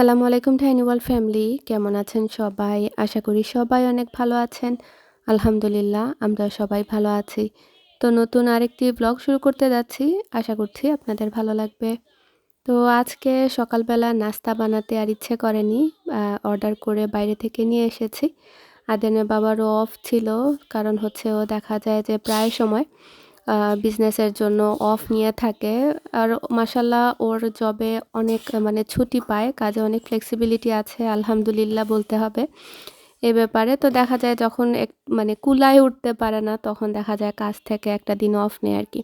আসসালামু আলাইকুম টাইনিওয়াল ফ্যামিলি, কেমন আছেন সবাই? আশা করি সবাই অনেক ভালো আছেন। আলহামদুলিল্লাহ, আমরা সবাই ভালো আছি। তো নতুন আরেকটি ব্লগ শুরু করতে যাচ্ছি। আশা করছি আপনাদের ভালো লাগবে। তো আজকে সকালবেলা নাস্তা বানাতে আর ইচ্ছে করেনি অর্ডার করে বাইরে থেকে নিয়ে এসেছি। আদেনের বাবারও অফ ছিল, কারণ হচ্ছে ও দেখা যায় যে প্রায় সময় বিজনেসের জন্য অফ নিয়ে থাকে। আর মাসাল্লাহ ওর জবে অনেক মানে ছুটি পায়, কাজে অনেক ফ্লেক্সিবিলিটি আছে, আলহামদুলিল্লাহ বলতে হবে। এ ব্যাপারে তো দেখা যায় যখন এক মানে কুলায় উঠতে পারে না, তখন দেখা যায় কাজ থেকে একটা দিন অফ নেয় আর কি।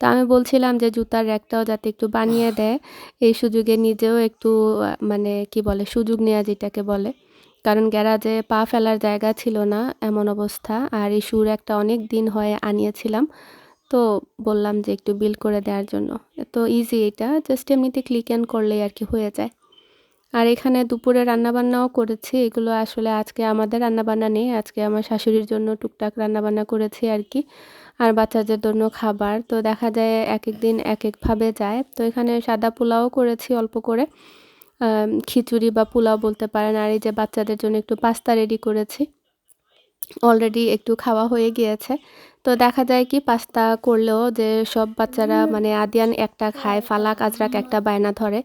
তো আমি বলছিলাম যে জুতার র্যাকটাও যাতে একটু বানিয়ে দেয়, এই সুযোগে নিজেও একটু মানে কি বলে, সুযোগ নেওয়া যেটাকে বলে। কারণ গ্যারাজে পা ফেলার জায়গা ছিল না, এমন অবস্থা। আর এই সুর একটা অনেক দিন হয়ে আনিয়েছিলাম। তো বললাম যে একটু বিল করে দেওয়ার জন্য। তো ইজি এটা জাস্ট এমনিতে ক্লিক অ্যান্ড করলেই আর কি হয়ে যায়। আর এখানে দুপুরে রান্নাবান্নাও করেছি, এগুলো আসলে আজকে আমাদের রান্নাবান্না নেই, আজকে আমার শাশুড়ির জন্য টুকটাক রান্নাবান্না করেছি আর কি আর বাচ্চাদের জন্য খাবার, তো দেখা যায় এক এক দিন এক একভাবে যায়। তো এখানে সাদা পোলাও করেছি অল্প করে। খিচুড়ি বা পোলাও বলতে পারেন, আর এই যে বাচ্চাদের জন্য একটু পাস্তা রেডি করেছি। অলরেডি একটু খাওয়া হয়ে গিয়েছে। তো দেখা যায় কি পাস্তা করলেও যে সব বাচ্চারা মানে আদিয়ান একটা খায় ফালাক আজরাক একটা বায়না ধরে।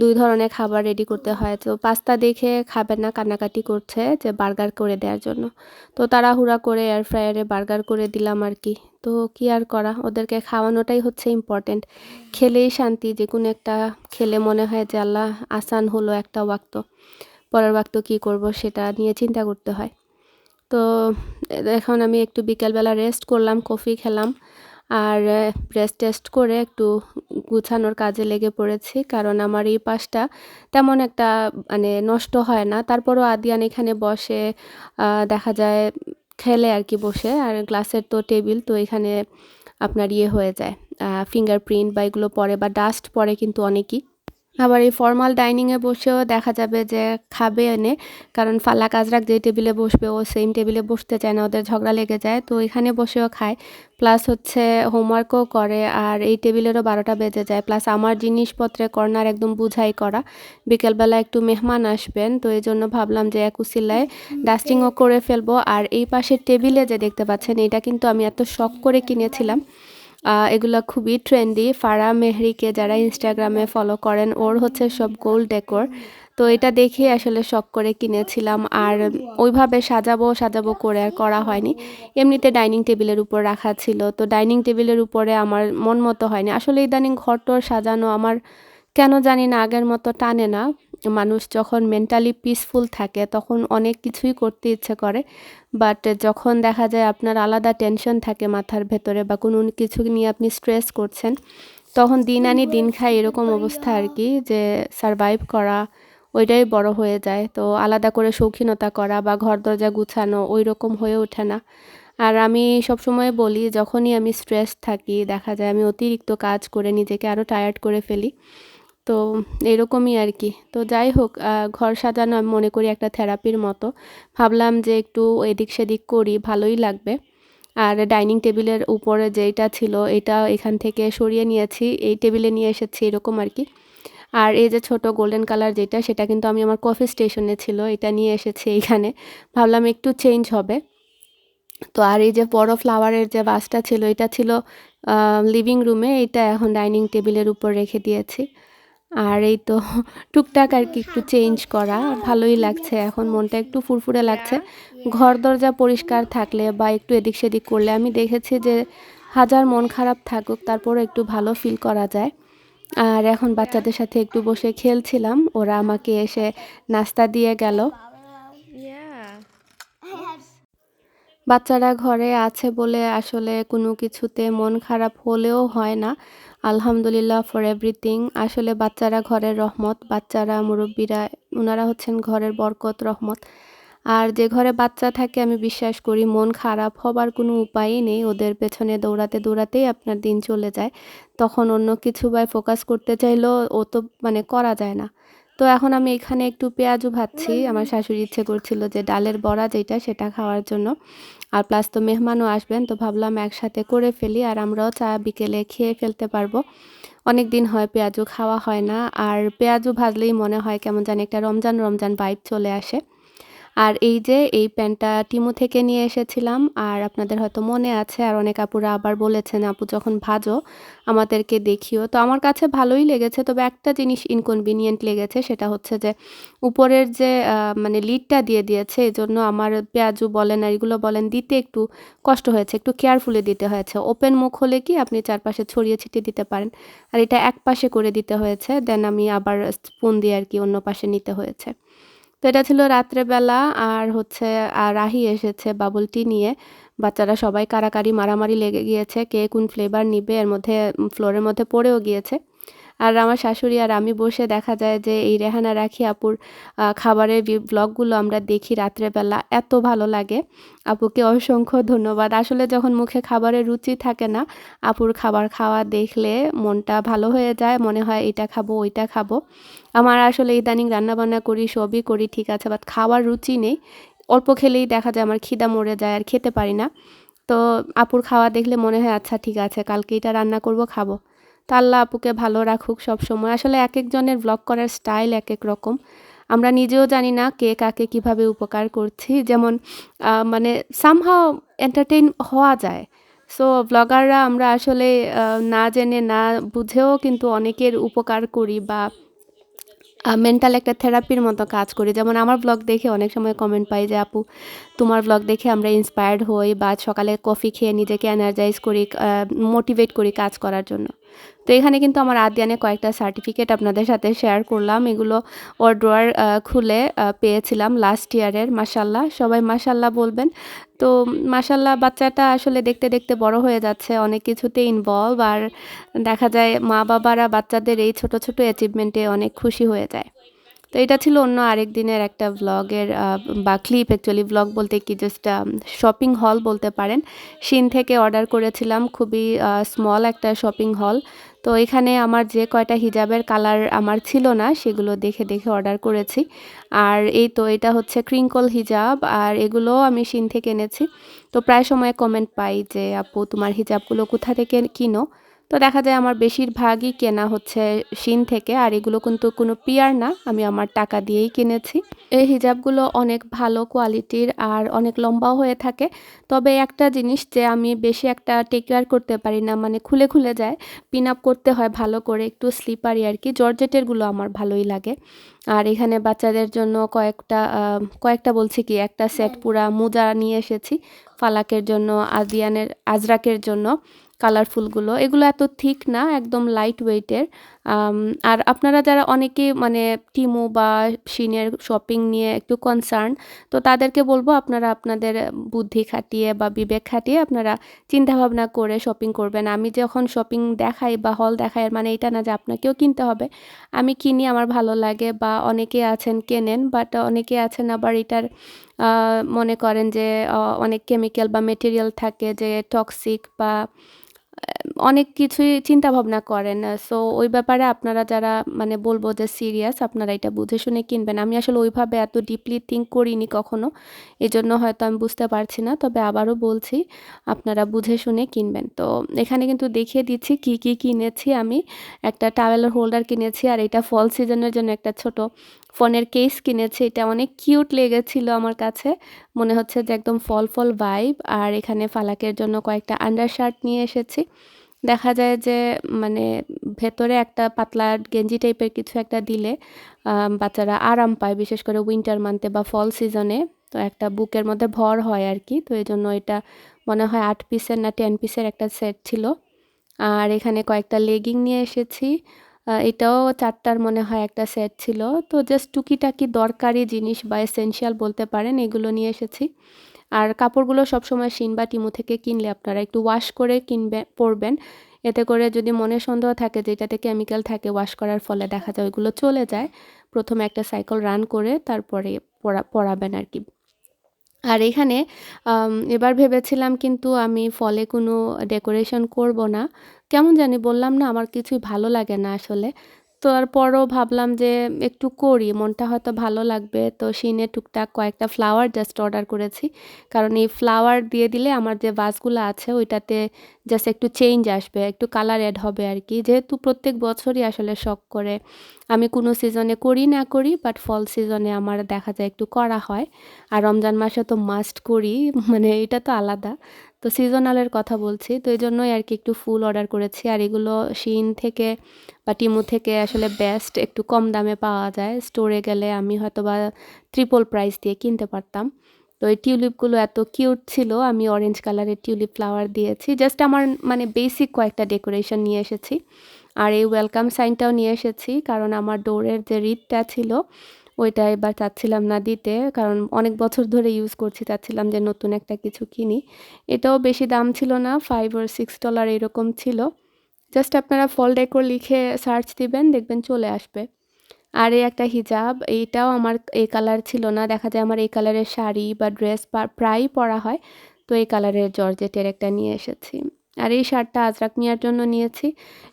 দুই ধরনের খাবার রেডি করতে হয়। তো পাস্তা দেখে খাবে না কান্নাকাটি করছে যে বার্গার করে দেওয়ার জন্য। তো তাড়াহুড়া করে এয়ার ফ্রায়ারে বার্গার করে দিলাম আর কি। তো কি আর করা? ওদেরকে খাওয়ানোটাই হচ্ছে ইম্পর্টেন্ট খেলেই শান্তি যে কোনো একটা খেলে মনে হয় যে আল্লাহ আসান হলো একটা ওয়াক্ত। পরের ওয়াক্ত কী করব সেটা নিয়ে চিন্তা করতে হয়। তো, এখন আমি একটু বিকেলবেলা রেস্ট করলাম কফি খেলাম। আর রেস্ট টেস্ট করে একটু গুছানোর কাজে লেগে পড়েছি, কারণ আমার এই পাশটা তেমন একটা মানে নষ্ট হয় না। তারপরও আদিয়ান এখানে বসে দেখা যায় খেলে আর কি বসে। আর গ্লাসের তো টেবিল, তো এখানে আপনার ইয়ে হয়ে যায় ফিঙ্গারপ্রিন্ট বা এগুলো পরে বা ডাস্ট পরে কিন্তু অনেকই। আবার এই ফর্মাল ডাইনিংয়ে বসেও দেখা যাবে যে খাবে এনে, কারণ ফালা কাজরাক যে টেবিলে বসবে, ও সেম টেবিলে বসতে চায় না, ওদের ঝগড়া লেগে যায়। তো এখানে বসেও খায়। প্লাস হচ্ছে হোমওয়ার্কও করে, আর এই টেবিলেরও বারোটা বেজে যায়। প্লাস আমার জিনিসপত্রে কর্নার একদম বুঝাই করা। বিকেলবেলা একটু মেহমান আসবেন, তো এই জন্য ভাবলাম যে এক উসিলায় ডাস্টিংও করে ফেলব। আর এই পাশের টেবিলে যে দেখতে পাচ্ছেন, এটা কিন্তু আমি এত শখ করে কিনেছিলাম। এগুলো খুবই ট্রেন্ডি ফারা মেহরিকে যারা ইনস্টাগ্রামে ফলো করেন, ওর হচ্ছে সব গোল্ড ডেকোর তো এটা দেখে আসলে শখ করে কিনেছিলাম। আর ওইভাবে সাজাবো সাজাবো করে আর করা হয়নি। এমনিতে ডাইনিং টেবিলের উপর রাখা ছিল। তো ডাইনিং টেবিলের উপরে আমার মন মতো হয়নি। আসলে ইদানিং ঘরটর সাজানো আমার কেন জানি না আগের মতো টানে না। মানুষ যখন মেন্টালি পিসফুল থাকে, তখন অনেক কিছুই করতে ইচ্ছে করে। বাট যখন দেখা যায় আপনার আলাদা টেনশন থাকে মাথার ভেতরে বা কোনো কিছু নিয়ে আপনি স্ট্রেস করছেন, তখন দিন আনি দিন খাই এরকম অবস্থা আর কি যে সারভাইভ করা ওইটাই বড় হয়ে যায়। তো আলাদা করে শৌখিনতা করা বা ঘর দরজা গুছানো ওই রকম হয়ে ওঠে না। আর আমি সবসময় বলি, যখনই আমি স্ট্রেস থাকি, দেখা যায় আমি অতিরিক্ত কাজ করে নিজেকে আরও টায়ার্ড করে ফেলি তো এরকমই আর কি। তো যাই হোক ঘর সাজানো আমি মনে করি একটা থেরাপির মতো। ভাবলাম যে একটু এদিক সেদিক করি, ভালোই লাগবে। আর ডাইনিং টেবিলের উপরে যেটা ছিল, এটা এখান থেকে সরিয়ে নিয়েছি, এই টেবিলে নিয়ে এসেছি, এরকম আর কি। আর এই যে ছোট গোল্ডেন কালার যেটা, সেটা কিন্তু আমি আমার কফি স্টেশনে ছিল, এটা নিয়ে এসেছি এইখানে ভাবলাম একটু চেঞ্জ হবে। তো আর এই যে বড় ফ্লাওয়ারের যে বাসটা ছিল, এটা ছিল লিভিং রুমে, এটা এখন ডাইনিং টেবিলের উপর রেখে দিয়েছি। আর এই তো টুকটাক আর কি একটু চেঞ্জ করা, ভালোই লাগছে। এখন মনটা একটু ফুরফুরে লাগছে। ঘর দরজা পরিষ্কার থাকলে বা একটু এদিক সেদিক করলে, আমি দেখেছি যে হাজার মন খারাপ থাকুক, তারপর একটু ভালো ফিল করা যায়। আর এখন বাচ্চাদের সাথে একটু বসে খেলছিলাম, ওরা আমাকে এসে নাস্তা দিয়ে গেল। বাচ্চারা ঘরে আছে বলে আসলে কোনো কিছুতে মন খারাপ হলেও হয় না। আলহামদুলিল্লাহ ফর এভরিথিং আসলে বাচ্চারা ঘরের রহমত, বাচ্চারা মুরব্বীরা ওনারা হচ্ছেন ঘরের বরকত, রহমত। আর যে ঘরে বাচ্চা থাকে, আমি বিশ্বাস করি মন খারাপ হবার কোনো উপায়ই নেই। ওদের পেছনে দৌড়াতে দৌড়াতেই আপনার দিন চলে যায়। তখন অন্য কিছু বা ফোকাস করতে চাইলেও ও তো মানে করা যায় না। তো এখন আমি এখানে একটু পেঁয়াজও ভাজছি। আমার শাশুড়ি ইচ্ছে করছিল যে ডালের বড়া যেটা, সেটা খাওয়ার জন্য। আর প্লাস তো মেহমানও আসবেন, তো ভাবলাম একসাথে করে ফেলি আর আমরাও চা বিকেলে খেয়ে ফেলতে পারব। অনেক দিন হয় পেঁয়াজু খাওয়া হয় না, আর পেঁয়াজও ভাজলেই মনে হয় কেমন জানি একটা রমজান রমজান বাইক চলে আসে। আর এই যে, এই প্যান্টটা টিমু থেকে নিয়ে এসেছিলাম, আর আপনাদের হয়তো মনে আছে, আর অনেক আপুরা আবার বলেছেন, আপু, যখন ভাজো, আমাদেরকে দেখিও। তো আমার কাছে ভালোই লেগেছে, তবে একটা জিনিস ইনকনভিনিয়েন্ট লেগেছে, সেটা হচ্ছে যে, উপরের যে মানে লিডটা দিয়ে দিয়েছে এই জন্য আমার পেঁয়াজু বলেন আর এগুলো বলেন, দিতে একটু কষ্ট হয়েছে, একটু কেয়ারফুলি দিতে হয়েছে। ওপেন মুখ হলে কি আপনি চারপাশে ছড়িয়ে ছিটিয়ে দিতে পারেন, আর এটা এক পাশে করে দিতে হয়েছে, দেন আমি আবার স্পুন দিয়ে আর কি অন্য পাশে নিতে হয়েছে। তো এটা ছিল রাত্রেবেলা আর হচ্ছে রাহি এসেছে বাবলটি নিয়ে। বাচ্চারা সবাই কারাকারি, মারামারি লেগে গিয়েছে, কে কোন ফ্লেভার নিবে, এর মধ্যে ফ্লোরের মধ্যে পড়েও গিয়েছে। আর আমার শাশুড়ি আর আমি বসে দেখা যায় যে এই রেহানা রাখি আপুর খাবারের ব্লগগুলো আমরা দেখি রাত্রেবেলা। এত ভালো লাগে। আপুকে অসংখ্য ধন্যবাদ। আসলে যখন মুখে খাবারের রুচি থাকে না, আপুর খাবার খাওয়া দেখলে মনটা ভালো হয়ে যায়। মনে হয় এটা খাব, ওইটা খাব। আমার আসলে ইদানিং রান্নাবান্না করি, সবই করি, ঠিক আছে বাট খাওয়ার রুচি নেই। অল্প খেলেই দেখা যায় আমার খিদা মরে যায়, আর খেতে পারি না। তো আপুর খাওয়া দেখলে মনে হয় আচ্ছা ঠিক আছে, কালকে এটা রান্না করব, খাব। তা আল্লাহ আপুকে ভালো রাখুক সব সময় আসলে এক একজনের ব্লগ করার স্টাইল এক এক রকম। আমরা নিজেও জানি না কে কাকে কীভাবে উপকার করছি। যেমন মানে সামহাও এন্টারটেইন হওয়া যায়। সো ব্লগাররা আমরা আসলে না জেনে, না বুঝেও কিন্তু অনেকের উপকার করি বা মেন্টাল একটা থেরাপির মতো কাজ করি। যেমন আমার ব্লগ দেখে অনেক সময় কমেন্ট পাই যে, আপু, তোমার ব্লগ দেখে আমরা ইন্সপায়ার্ড হই বা সকালে কফি খেয়ে নিজেকে এনার্জাইজ করি মোটিভেট করি কাজ করার জন্য। তো এখানে কিন্তু আমার আদিয়ানে কয়েকটা সার্টিফিকেট আপনাদের সাথে শেয়ার করলাম। এগুলো ওর ড্রয়ার খুলে পেয়েছিলাম লাস্ট ইয়ারের মাসাল্লাহ সবাই মাসাল্লাহ বলবেন। তো মাসাল্লাহ বাচ্চাটা আসলে দেখতে দেখতে বড় হয়ে যাচ্ছে, অনেক কিছুতে ইনভলভ আর দেখা যায় মা বাবারা বাচ্চাদের এই ছোট ছোট অ্যাচিভমেন্টে অনেক খুশি হয়ে যায়। তো এটা ছিল অন্য আরেক দিনের একটা ব্লগের বা ক্লিপ অ্যাকচুয়ালি ব্লগ বলতে কি জাস্ট শপিং হল বলতে পারেন। শিন থেকে অর্ডার করেছিলাম, খুবই স্মল একটা শপিং হল তো এখানে আমার যে কয়টা হিজাবের কালার আমার ছিল না, সেগুলো দেখে দেখে অর্ডার করেছি। আর এই তো, এটা হচ্ছে ক্রিঙ্কল হিজাব আর এগুলো আমি শিন থেকে এনেছি। তো প্রায় সময় কমেন্ট পাই যে, আপু, তোমার হিজাবগুলো কোথা থেকে কিনো? তো দেখা যায় আমার বেশিরভাগই কেনা হচ্ছে শিন থেকে, আর এগুলো কিন্তু কোনো পিয়ার না, আমি আমার টাকা দিয়েই কিনেছি। এই হিজাবগুলো অনেক ভালো কোয়ালিটির আর অনেক লম্বাও হয়ে থাকে। তবে একটা জিনিস যে আমি বেশি একটা টেক করতে পারি না মানে খুলে খুলে যায় পিন আপ করতে হয় ভালো করে, একটু স্লিপারি আর কি, জর্জেটেরগুলো আমার ভালোই লাগে। আর এখানে বাচ্চাদের জন্য কয়েকটা কয়েকটা বলছি কি, একটা সেট পুরা মোজা নিয়ে এসেছি, ফালাকের জন্য আজিয়ানের আজরাকের জন্য। কালারফুলগুলো এগুলো এত থিক না, একদম লাইট ওয়েটের আর আপনারা যারা অনেকে মানে টিমো বা শিনের শপিং নিয়ে একটু কনসার্ন তো তাদেরকে বলব আপনারা আপনাদের বুদ্ধি খাটিয়ে বা বিবেক খাটিয়ে আপনারা চিন্তাভাবনা করে শপিং করবেন। আমি যখন শপিং দেখাই বা হল দেখাই মানে এটা না যে আপনাকেও কিনতে হবে। আমি কিনি, আমার ভালো লাগে বা অনেকে আছেন কেনেন বাট অনেকে আছেন আবার এটার মনে করেন যে অনেক কেমিক্যাল বা মেটেরিয়াল থাকে যে টক্সিক বা অনেক কিছুই চিন্তা ভাবনা করেন। সো ওই ব্যাপারে আপনারা যারা মানে বলব যে সিরিয়াস আপনারা এটা বুঝে শুনে কিনবেন। আমি আসলে ওইভাবে এত ডিপলি থিঙ্ক করিনি কখনো এই জন্য হয়তো আমি বুঝতে পারছি না। তবে আবারও বলছি, আপনারা বুঝে শুনে কিনবেন। তো, এখানে কিন্তু দেখিয়ে দিচ্ছি কি কি কিনেছি আমি। একটা টাওয়েলের হোল্ডার কিনেছি, আর এটা ফল সিজনের জন্য একটা ছোট ফোনের কেস কিনেছি, এটা অনেক কিউট লেগেছিল আমার কাছে। মনে হচ্ছে যে একদম ফল ফল ভাইব আর এখানে ফালাকের জন্য কয়েকটা আন্ডার শার্ট নিয়ে এসেছি। দেখা যায় যে মানে ভেতরে একটা পাতলা গেঞ্জি টাইপের কিছু একটা দিলে বাচ্চারা আরাম পায়, বিশেষ করে উইন্টার মান্থে বা ফল সিজনে তো একটা বুকের মধ্যে ভর হয় আর কি তো এই জন্য এটা মনে হয় আট পিসের না টেন পিসের একটা সেট ছিল। আর এখানে কয়েকটা লেগিং নিয়ে এসেছি। এটাও চারটার মনে হয় একটা সেট ছিল। তো জাস্ট টুকিটাকি দরকারি জিনিস বা এসেনশিয়াল বলতে পারেন, এগুলো নিয়ে এসেছি। আর কাপড়গুলো সবসময় শিন বা টিমু থেকে কিনলে আপনারা একটু ওয়াশ করে কিনবে, পরবেন। এতে করে যদি মনে সন্দেহ থাকে যে এটাতে কেমিক্যাল থাকে ওয়াশ করার ফলে দেখা যায় ওইগুলো চলে যায়। প্রথমে একটা সাইকেল রান করে তারপরে পড়া পড়াবেন আর কি। আর এখানে এবার ভেবেছিলাম কিন্তু আমি ফলে কোনো ডেকোরেশন করব না। কেমন জানি বললাম না, আমার কিছুই ভালো লাগে না আসলে। তো তারপরও ভাবলাম যে একটু করি, মনটা হয়তো ভালো লাগবে। তো সিনে টুকটাক কয়েকটা ফ্লাওয়ার জাস্ট অর্ডার করেছি। কারণ এই ফ্লাওয়ার দিয়ে দিলে আমার যে ভাসগুলো আছে, ওইটাতে জাস্ট একটু চেঞ্জ আসবে, একটু কালার অ্যাড হবে আর কি। যেহেতু প্রত্যেক বছরই আসলে শখ করে। আমি কোনো সিজনে করি না করি বাট ফল সিজনে আমার দেখা যায় একটু করা হয়। আর রমজান মাসে তো মাস্ট করি মানে এটা তো আলাদা। তো সিজনালের কথা বলছি। তো এই জন্যই আর কি একটু ফুল অর্ডার করেছি। আর এগুলো শিন থেকে বা টিমু থেকে আসলে বেস্ট একটু কম দামে পাওয়া যায়। স্টোরে গেলে আমি হয়তো বা ট্রিপল প্রাইস দিয়ে কিনতে পারতাম। তো এই টিউলিপগুলো এত কিউট ছিল, আমি অরেঞ্জ কালারের টিউলিপ ফ্লাওয়ার দিয়েছি। জাস্ট আমার মানে বেসিক কয়েকটা ডেকোরেশন নিয়ে এসেছি। আর এই ওয়েলকাম সাইনটাও নিয়ে এসেছি, কারণ আমার ডোরের যে রিডটা ছিল ওইটা এবার চাচ্ছিলাম না দিতে। কারণ অনেক বছর ধরে ইউজ করছি, চাচ্ছিলাম যে নতুন একটা কিছু কিনি। এটাও বেশি দাম ছিল না ফাইভ ওর সিক্স ডলার এরকম ছিল। জাস্ট আপনারা ফল ডেকোর লিখে সার্চ দিবেন, দেখবেন চলে আসবে। আর এই একটা হিজাব এইটাও আমার এই কালার ছিল না। দেখা যায় আমার এই কালারের শাড়ি বা ড্রেস প্রায়ই পরা হয়। তো এই কালারের জর্জেটের একটা নিয়ে এসেছি। আর এই শার্টটা আজরাক মিয়ার জন্য নিয়েছি।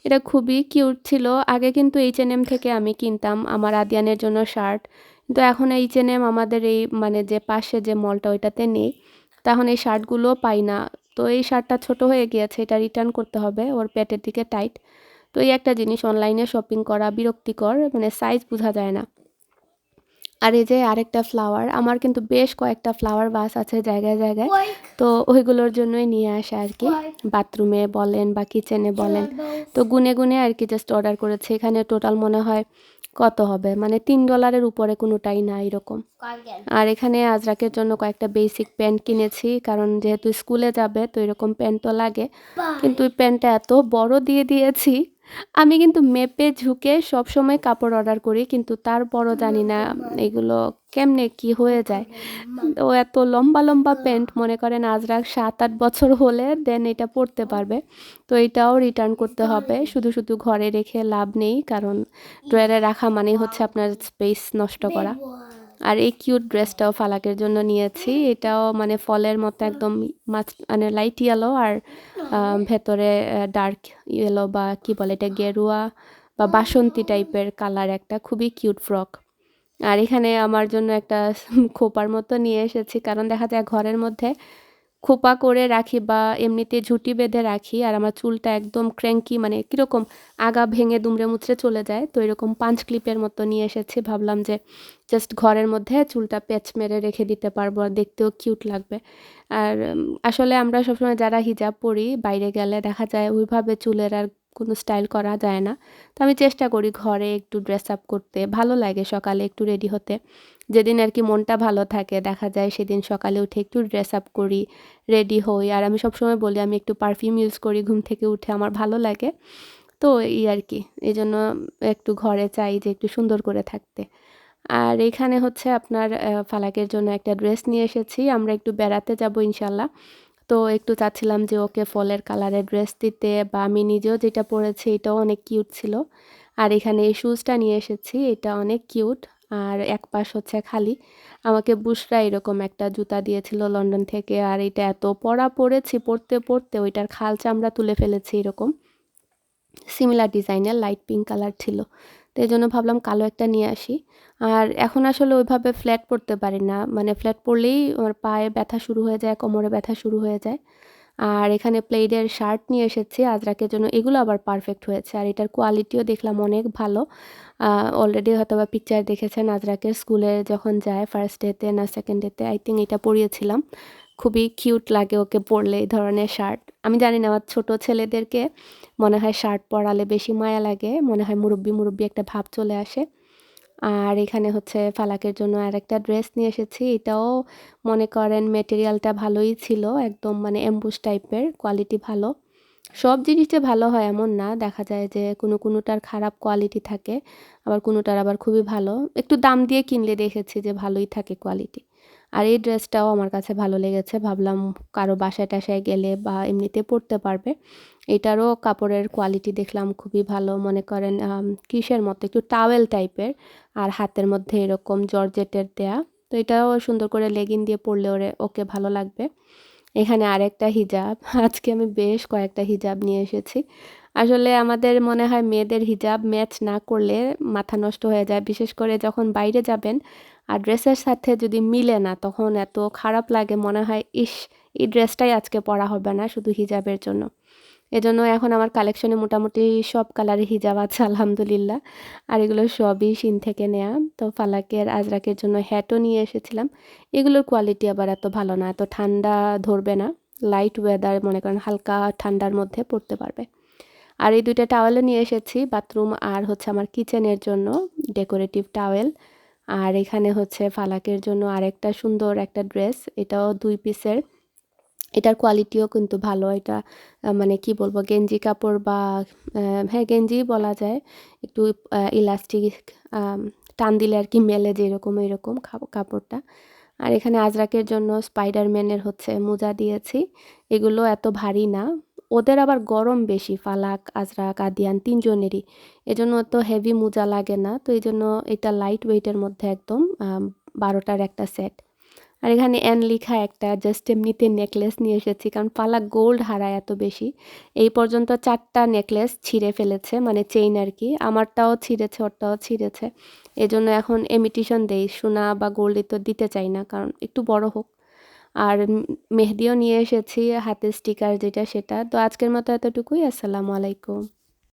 এটা খুবই কিউট ছিল। আগে কিন্তু এইচ এন এম থেকে আমি কিনতাম আমার আদিয়ানের জন্য শার্ট। কিন্তু এখন এইচ এন এম আমাদের এই মানে যে পাশে যে মলটা ওইটাতে নেই। তখন এই শার্টগুলোও পাই না। তো এই শার্টটা ছোট হয়ে গিয়েছে, এটা রিটার্ন করতে হবে। ওর পেটের দিকে টাইট তো এই একটা জিনিস অনলাইনে শপিং করা বিরক্তিকর মানে সাইজ বোঝা যায় না। আর এই যে আরেকটা ফ্লাওয়ার আমার কিন্তু বেশ কয়েকটা ফ্লাওয়ার বাস আছে জায়গায় জায়গায়। তো ওইগুলোর জন্যই নিয়ে আসে আর কি। বাথরুমে বলেন বা কিচেনে বলেন। তো গুনে গুনে আর কি জাস্ট অর্ডার করেছে। এখানে টোটাল মনে হয় কত হবে? মানে তিন ডলারের উপরে কোনোটাই না এরকম। আর এখানে আজরাকের জন্য কয়েকটা বেসিক প্যান্ট কিনেছি কারণ যেহেতু স্কুলে যাবে তো এরকম প্যান্ট তো লাগে। কিন্তু ওই প্যান্টটা এত বড় দিয়ে দিয়েছি আমি কিন্তু মেপে ঝুঁকে সবসময় কাপড় অর্ডার করি, কিন্তু তারপরও জানি না এগুলো কেমনে কি হয়ে যায়। ও এত লম্বা লম্বা প্যান্ট, মনে করেন আজরাক সাত, আট বছর হলে দেন এটা পরতে পারবে। তো এটাও রিটার্ন করতে হবে। শুধু শুধু ঘরে রেখে লাভ নেই, কারণ ড্রয়ারে রাখা মানেই হচ্ছে আপনার স্পেস নষ্ট করা। আর এই কিউট ড্রেসটাও ফালাকের জন্য নিয়েছি। এটাও মানে ফলের মতো একদম মাছ মানে লাইট ইয়েলো আর ভেতরে ডার্ক ইয়েলো বা কি বলে এটা, গেরুয়া বা বাসন্তী টাইপের কালার একটা খুবই কিউট ফ্রক আর এখানে আমার জন্য একটা খোপার মতো নিয়ে এসেছি, কারণ দেখা যায় ঘরের মধ্যে খোপা করে রাখি বা এমনিতে ঝুঁটি বেঁধে রাখি আর আমার চুলটা একদম ক্র্যাঙ্কি মানে কীরকম আগা ভেঙে দুমড়ে মুচড়ে চলে যায়, তো এরকম পাঁচ ক্লিপের মতো নিয়ে এসেছি। ভাবলাম যে জাস্ট ঘরের মধ্যে চুলটা প্যাচ মেরে রেখে দিতে পারব আর দেখতেও কিউট লাগবে। আর আসলে আমরা সবসময় যারা হিজাব পরি, বাইরে গেলে দেখা যায় ওইভাবে চুলের আর কোনো স্টাইল করা যায় না। তো আমি চেষ্টা করি ঘরে একটু ড্রেস আপ করতে, ভালো লাগে সকালে একটু রেডি হতে। যেদিন আর কি মনটা ভালো থাকে, দেখা যায় সেদিন সকালে উঠে একটু ড্রেস আপ করি রেডি হই। আর আমি সবসময় বলি, আমি একটু পারফিউম ইউজ করি, ঘুম থেকে উঠে আমার ভালো লাগে। তো এই আর কি এই জন্য একটু ঘরে চাই যে একটু সুন্দর করে থাকতে। আর এখানে হচ্ছে আপনার ফালাকের জন্য একটা ড্রেস নিয়ে এসেছি, আমরা একটু বেড়াতে যাব ইনশাল্লাহ তো একটু চাচ্ছিলাম যে ওকে ফলের কালারের ড্রেস দিতে, বা আমি নিজেও যেটা পরেছি এটাও অনেক কিউট ছিল। আর এখানে এই শুজটা নিয়ে এসেছি, এটা অনেক কিউট আর এক পাশ হচ্ছে খালি। আমাকে বুসরা এরকম একটা জুতা দিয়েছিল লন্ডন থেকে, আর এটা এত পরা পরেছি পড়তে পড়তে ওইটার খাল চামড়া তুলে ফেলেছি এরকম। সিমিলার ডিজাইনের লাইট পিঙ্ক কালার ছিল। তো এই জন্য ভাবলাম কালো একটা নিয়ে আসি। আর এখন আসলে ওইভাবে ফ্ল্যাট পরতে পারি না। মানে ফ্ল্যাট পরলেই আমার পায়ে ব্যথা শুরু হয়ে যায়, কোমরে ব্যথা শুরু হয়ে যায়। আর এখানে প্লেডের শার্ট নিয়ে এসেছি। আজরাকের জন্য এগুলো আবার পারফেক্ট হয়েছে। আর এটার কোয়ালিটিও দেখলাম অনেক ভালো। অলরেডি হয়তো বা পিকচার দেখেছেন আজরাকের স্কুলে যখন যায় ফার্স্ট ডেতে না সেকেন্ড ডেতে আই থিঙ্ক এটা পরিয়েছিলাম। খুবই কিউট লাগে ওকে পরলে এই ধরনের শার্ট আমি জানি না, আমার ছোটো ছেলেদেরকে মনে হয় শার্ট পরালে বেশি মায়া লাগে, মনে হয় মুরব্বি মুরব্বি একটা ভাব চলে আসে। আর এখানে হচ্ছে ফালাকের জন্য আর একটা ড্রেস নিয়ে এসেছি। এটাও মনে করেন মেটেরিয়ালটা ভালোই ছিল, একদম মানে এম্বুস টাইপের, কোয়ালিটি ভালো। সব জিনিসটা ভালো হয় এমন না, দেখা যায় যে কোনো কোনোটার খারাপ কোয়ালিটি থাকে, আবার কোনোটার আবার খুবই ভালো। একটু দাম দিয়ে কিনলে দেখেছি যে ভালোই থাকে কোয়ালিটি। আর এই ড্রেসটাও আমার কাছে ভালো লেগেছে, ভাবলাম কারও বাসায় টাসায় গেলে বা এমনিতে পরতে পারবে। এটারও কাপড়ের কোয়ালিটি দেখলাম খুবই ভালো। মনে করেন কিসের মতো? একটু টাওয়েল টাইপের আর হাতের মধ্যে এরকম জর্জেটের দেয়া। তো এটাও সুন্দর করে লেগিন দিয়ে পরলে ওরে ওকে ভালো লাগবে। এখানে আরেকটা হিজাব আজকে আমি বেশ কয়েকটা হিজাব নিয়ে এসেছি। আসলে আমাদের মনে হয় মেয়েদের হিজাব ম্যাচ না করলে মাথা নষ্ট হয়ে যায়। বিশেষ করে যখন বাইরে যাবেন আর ড্রেসের সাথে যদি মিলে না, তখন এত খারাপ লাগে। মনে হয়, ইস, এই ড্রেসটাই আজকে পরা হবে না, শুধু হিজাবের জন্য। এজন্য এখন আমার কালেকশনে মোটামুটি সব কালারের হিজাব আছে, আলহামদুলিল্লাহ। আর এগুলো সবই সিন থেকে নেয়া। তো ফালাকের, আজরাকের জন্য হ্যাটও নিয়ে এসেছিলাম। এগুলোর কোয়ালিটি আবার এত ভালো না, এত ঠান্ডা ধরবে না। লাইট ওয়েদার মনে করেন হালকা ঠান্ডার মধ্যে পড়তে পারবে। আর এই দুইটা টাওয়েলও নিয়ে এসেছি বাথরুম আর হচ্ছে আমার কিচেনের জন্য ডেকোরেটিভ টাওয়েল আর এখানে হচ্ছে ফালাকের জন্য আরেকটা সুন্দর একটা ড্রেস এটাও দুই পিসের এটার কোয়ালিটিও কিন্তু ভালো। এটা মানে কি বলব, গেঞ্জি কাপড় বা হ্যাঁ গেঞ্জি বলা যায়। একটু ইলাস্টিক টান দিলে আর কি মেলে যেরকম এরকম কাপড়টা। আর এখানে আজরাকের জন্য স্পাইডারম্যানের হচ্ছে মোজা দিয়েছি। এগুলো এত ভারী না। ওদের আবার গরম বেশি, ফালাক, আজরাক, আদিয়ান তিনজনেরই। এজন্য তো হেভি মোজা লাগে না। তো এই জন্য এটা লাইট ওয়েটের মধ্যে একদম বারোটার একটা সেট আর এখানে অ্যান লিখা একটা, জাস্ট এমনিতে নেকলেস নিয়ে এসেছি, কারণ পালা গোল্ড হারায় এত বেশি। এই পর্যন্ত চারটা নেকলেস ছিঁড়ে ফেলেছে মানে চেইন আর কি। আমারটাও ছিঁড়েছে, ওরটাও ছিঁড়েছে। এজন্য এখন এমিটিশন দেই। সোনা বা গোল্ড তো দিতে চাই না, কারণ একটু বড় হোক। আর মেহেদিও নিয়ে এসেছি হাতের স্টিকার যেটা সেটা। তো আজকের মতো এতটুকুই। আসসালামু আলাইকুম।